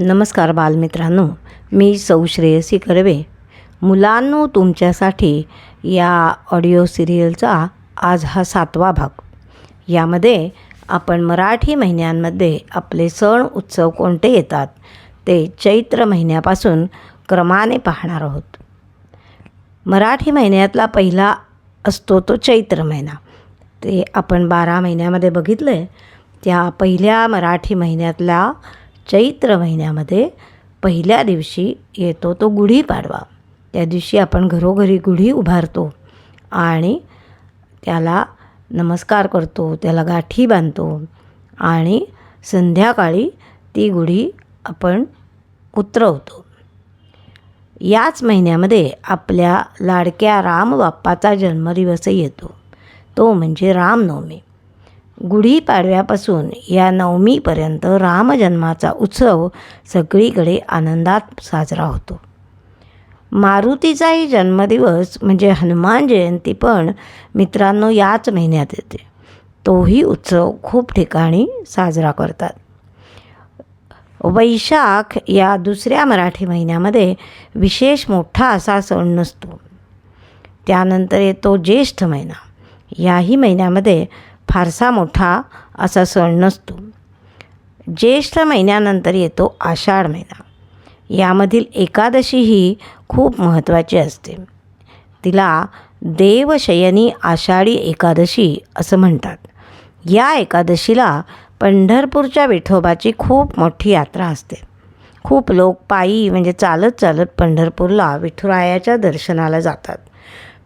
नमस्कार बालमित्रांनो मी सौ श्रेयसी कर्वे. मुलांनो तुमच्यासाठी या ऑडिओ सिरियलचा आज हा सातवा भाग. यामध्ये आपण मराठी महिन्यांमध्ये आपले सण उत्सव कोणते येतात ते चैत्र महिन्यापासून क्रमाने पाहणार आहोत. मराठी महिन्यातला पहिला असतो तो चैत्र महिना. ते आपण बारा महिन्यामध्ये बघितलं आहे त्या पहिल्या मराठी महिन्यातल्या चैत्र महिन्यामध्ये पहिल्या दिवशी येतो तो गुढीपाडवा त्या दिवशी आपण घरोघरी गुढी उभारतो आणि त्याला नमस्कार करतो त्याला गाठी बांधतो आणि संध्याकाळी ती गुढी आपण उतरवतो. याच महिन्यामध्ये आपल्या लाडक्या रामबाप्पाचा जन्मदिवसही येतो. तो म्हणजे रामनवमी. गुढीपाडव्यापासून या नवमीपर्यंत रामजन्माचा उत्सव सगळीकडे आनंदात साजरा होतो. मारुतीचाही जन्मदिवस म्हणजे हनुमान जयंती पण मित्रांनो याच महिन्यात येते. तोही उत्सव खूप ठिकाणी साजरा करतात. वैशाख या दुसऱ्या मराठी महिन्यामध्ये विशेष मोठा असा सण नसतो. त्यानंतर येतो ज्येष्ठ महिना. याही महिन्यामध्ये फारसा मोठा असा सण नसतो. ज्येष्ठ महिन्यानंतर येतो आषाढ महिना. यामधील एकादशी ही खूप महत्त्वाची असते. तिला देवशयनी आषाढी एकादशी असं म्हणतात. या एकादशीला पंढरपूरच्या विठोबाची खूप मोठी यात्रा असते. खूप लोक पायी म्हणजे चालत चालत पंढरपूरला विठुरायाच्या दर्शनाला जातात.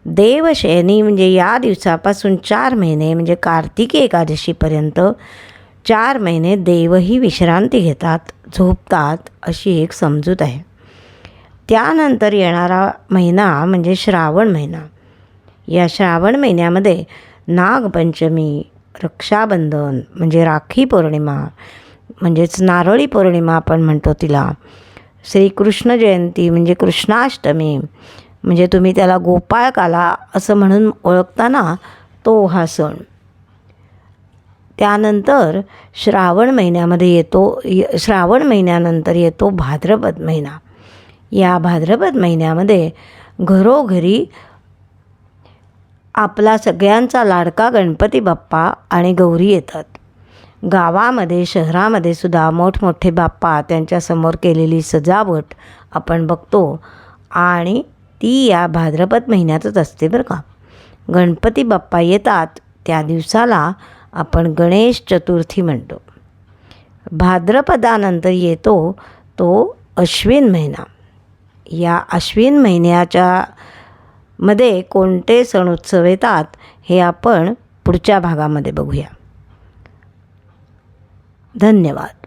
देवशयनी म्हणजे या दिवसापासून चार महिने म्हणजे कार्तिकी एकादशीपर्यंत चार महिने देवही विश्रांती घेतात झोपतात अशी एक समजूत आहे. त्यानंतर येणारा महिना म्हणजे श्रावण महिना. या श्रावण महिन्यामध्ये नागपंचमी रक्षाबंधन म्हणजे राखी पौर्णिमा म्हणजेच नारळी पौर्णिमा आपण म्हणतो तिला. श्रीकृष्ण जयंती म्हणजे कृष्णाष्टमी म्हणजे तुम्ही त्याला गोपाळकाला असं म्हणून ओळखताना तो हा सण. त्यानंतर श्रावण महिन्यामध्ये येतो य- श्रावण महिन्यानंतर येतो भाद्रपद महिना. या भाद्रपद महिन्यामध्ये घरोघरी आपला सगळ्यांचा लाडका गणपती बाप्पा आणि गौरी येतात. गावामध्ये शहरामध्ये सुद्धा मोठमोठे बाप्पा त्यांच्यासमोर केलेली सजावट आपण बघतो आणि ती या भाद्रपद महिन्यातच असते बरं का. गणपती बाप्पा येतात त्या दिवसाला आपण गणेश चतुर्थी म्हणतो. भाद्रपदानंतर येतो तो अश्विन महिना. या अश्विन महिन्याच्या मध्ये कोणते सण उत्सव येतात हे आपण पुढच्या भागामध्ये बघूया. धन्यवाद.